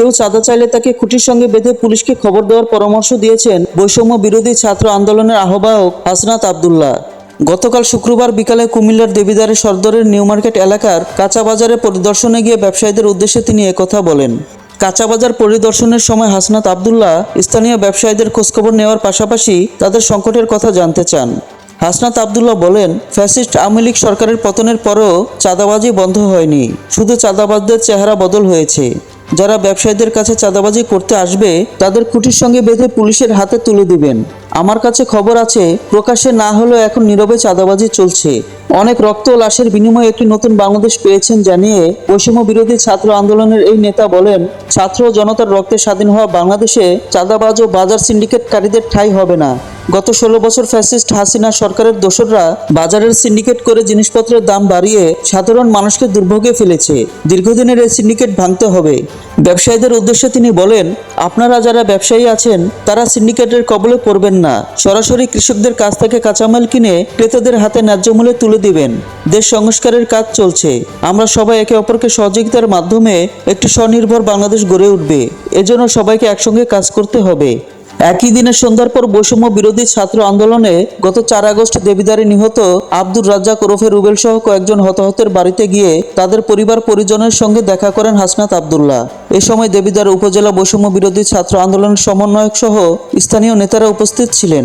কেউ চাঁদা চাইলে তাকে খুঁটির সঙ্গে বেঁধে পুলিশকে খবর দেওয়ার পরামর্শ দিয়েছেন বৈষম্য বিরোধী ছাত্র আন্দোলনের আহ্বায়ক হাসনাত আবদুল্লাহ। গতকাল শুক্রবার বিকালে কুমিল্লার দেবিদারে সর্দরের নিউ মার্কেট এলাকার কাঁচা বাজারে পরিদর্শনে গিয়ে ব্যবসায়ীদের উদ্দেশ্যে তিনি একথা বলেন। কাঁচাবাজার পরিদর্শনের সময় হাসনাত আবদুল্লাহ স্থানীয় ব্যবসায়ীদের খোঁজখবর নেওয়ার পাশাপাশি তাদের সংকটের কথা জানতে চান। হাসনাত আবদুল্লাহ বলেন, ফ্যাসিস্ট আওয়ামী লীগ সরকারের পতনের পরও চাঁদাবাজি বন্ধ হয়নি। শুধু চাঁদাবাজদের চেহারা বদল হয়েছে। যারা ব্যবসায়ীদের কাছে চাঁদাবাজি করতে আসবে, তাদের খুঁটির সঙ্গে বেঁধে পুলিশের হাতে তুলে দিবেন। আমার কাছে খবর আছে প্রকাশ্যে না হলেও এখন নীরবে চাঁদাবাজি চলছে। অনেক রক্ত ও লাশের বিনিময়ে একটি নতুন বাংলাদেশ পেয়েছেন জানিয়ে বৈষম্য বিরোধী ছাত্র আন্দোলনের এই নেতা বলেন, ছাত্র ও জনতার রক্তে স্বাধীন হওয়া বাংলাদেশে চাঁদাবাজ ও বাজার সিন্ডিকেটকারীদের ঠাঁই হবে না। গত ষোলো বছর ফ্যাসিস্ট হাসিনা সরকারের দোসররা বাজারের সিন্ডিকেট করে জিনিসপত্রের দাম বাড়িয়ে সাধারণ মানুষকে দুর্ভোগে ফেলেছে। দীর্ঘদিনের এই সিন্ডিকেট ভাঙতে হবে। ব্যবসায়ীদের উদ্দেশ্যে তিনি বলেন, আপনারা যারা ব্যবসায়ী আছেন, তারা সিন্ডিকেটের কবলে পড়বেন না। সরাসরি কৃষকদের কাছ থেকে কাঁচামাল কিনে ক্রেতাদের হাতে ন্যায্য মূল্যে তুলে দিবেন। দেশ সংস্কারের কাজ চলছে। আমরা সবাই একে অপরকে সহযোগিতার মাধ্যমে একটি স্বনির্ভর বাংলাদেশ গড়ে উঠবে। এজন্য সবাইকে একসঙ্গে কাজ করতে হবে। একই দিনে সন্ধ্যার পর বৈষম্য বিরোধী ছাত্র আন্দোলনে গত চার আগস্ট দেবিদারে নিহত আব্দুর রাজ্জাক ওরফে রুবেল সহ কয়েকজন হতাহতের বাড়িতে গিয়ে তাদের পরিবার পরিজনের সঙ্গে দেখা করেন হাসনাত আবদুল্লাহ। এ সময় দেবিদার উপজেলা বৈষম্য বিরোধী ছাত্র আন্দোলনের সমন্বয়ক সহ স্থানীয় নেতারা উপস্থিত ছিলেন।